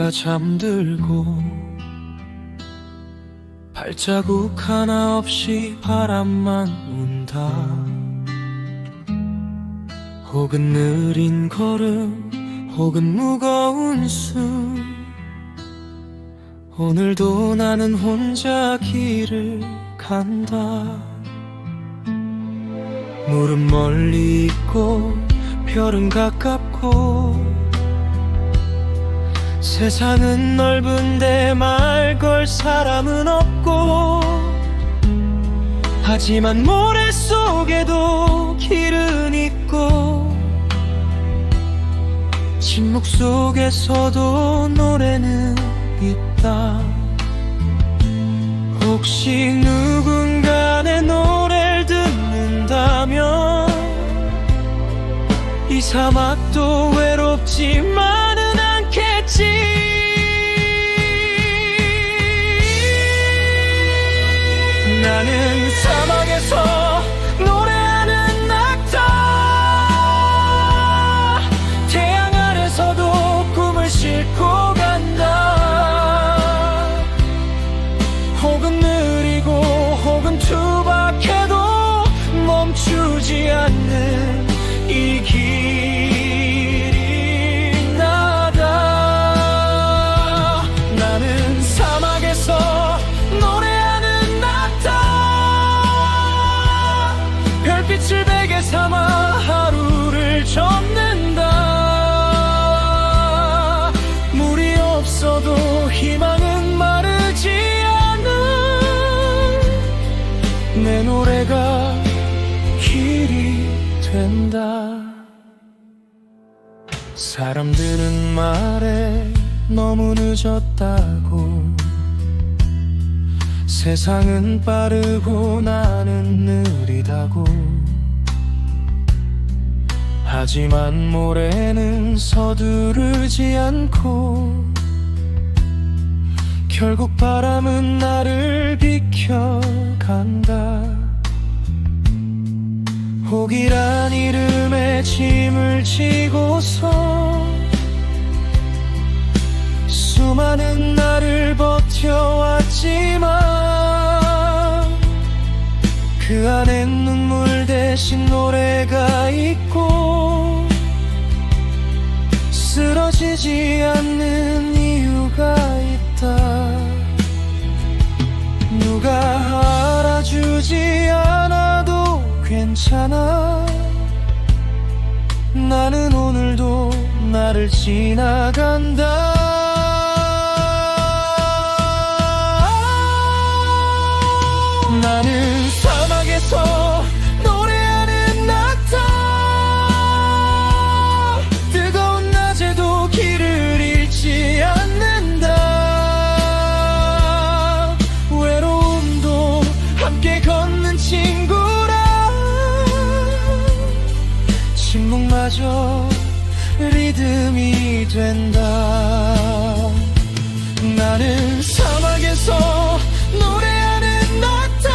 내가 잠들고 발자국 하나 없이 바람만 운다. 혹은 느린 걸음 혹은 무거운 숨 오늘도 나는 혼자 길을 간다. 물은 멀리 있고 별은 가깝고 세상은 넓은데 말 걸 사람은 없고 하지만 모래 속에도 길은 있고 침묵 속에서도 노래는 있다. 혹시 누군가 내 노래를 듣는다면 이 사막도 외롭지만 내 노래가 길이 된다. 사람들은 말해 너무 늦었다고. 세상은 빠르고 나는 느리다고. 하지만 모래는 서두르지 않고 결국 바람은 나를 비켜간다 혹이란 이름의 짐을 지고서 수많은 날을 버텨왔지만 그 안엔 눈물 대신 노래가 있고 쓰러지지 않는 나를 지나간다. 나는 사막에서 노래하는 낙타. 뜨거운 낮에도 길을 잃지 않는다. 외로움도 함께 걷는 친구라. 침묵마저 리듬이 된다. 나는 사막에서 노래하는 낙타.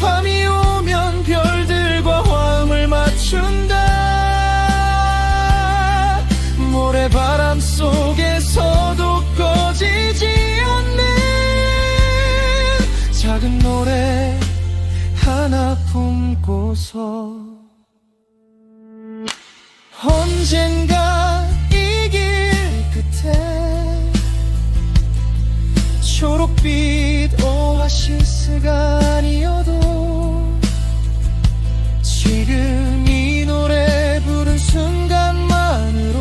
밤이 오면 별들과 화음을 맞춘다. 모래바람 속에서도 꺼지지 않는 작은 노래 하나 품고서 언젠가 이 길 끝에 초록빛 오아시스가 아니어도 지금 이 노래 부른 순간만으로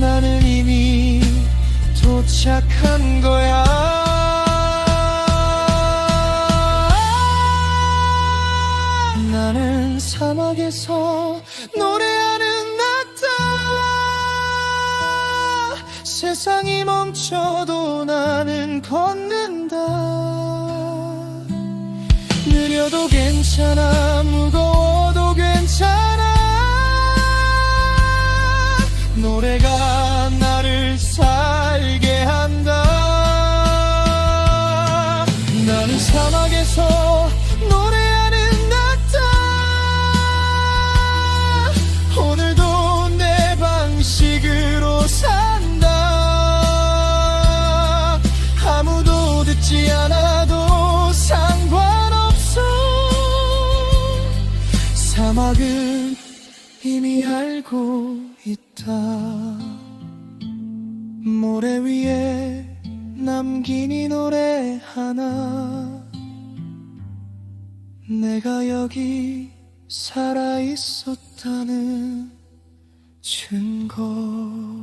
나는 이미 도착한 거야 사막에서 노래하는 낙타 세상이 멈춰도 나는 걷는다. 느려도 괜찮아 무거워도 괜찮아. 노래가 나를 살게 한다. 나는 사막에서 살고 있다. 모래 위에 남긴 이 노래 하나. 내가 여기 살아 있었다는 증거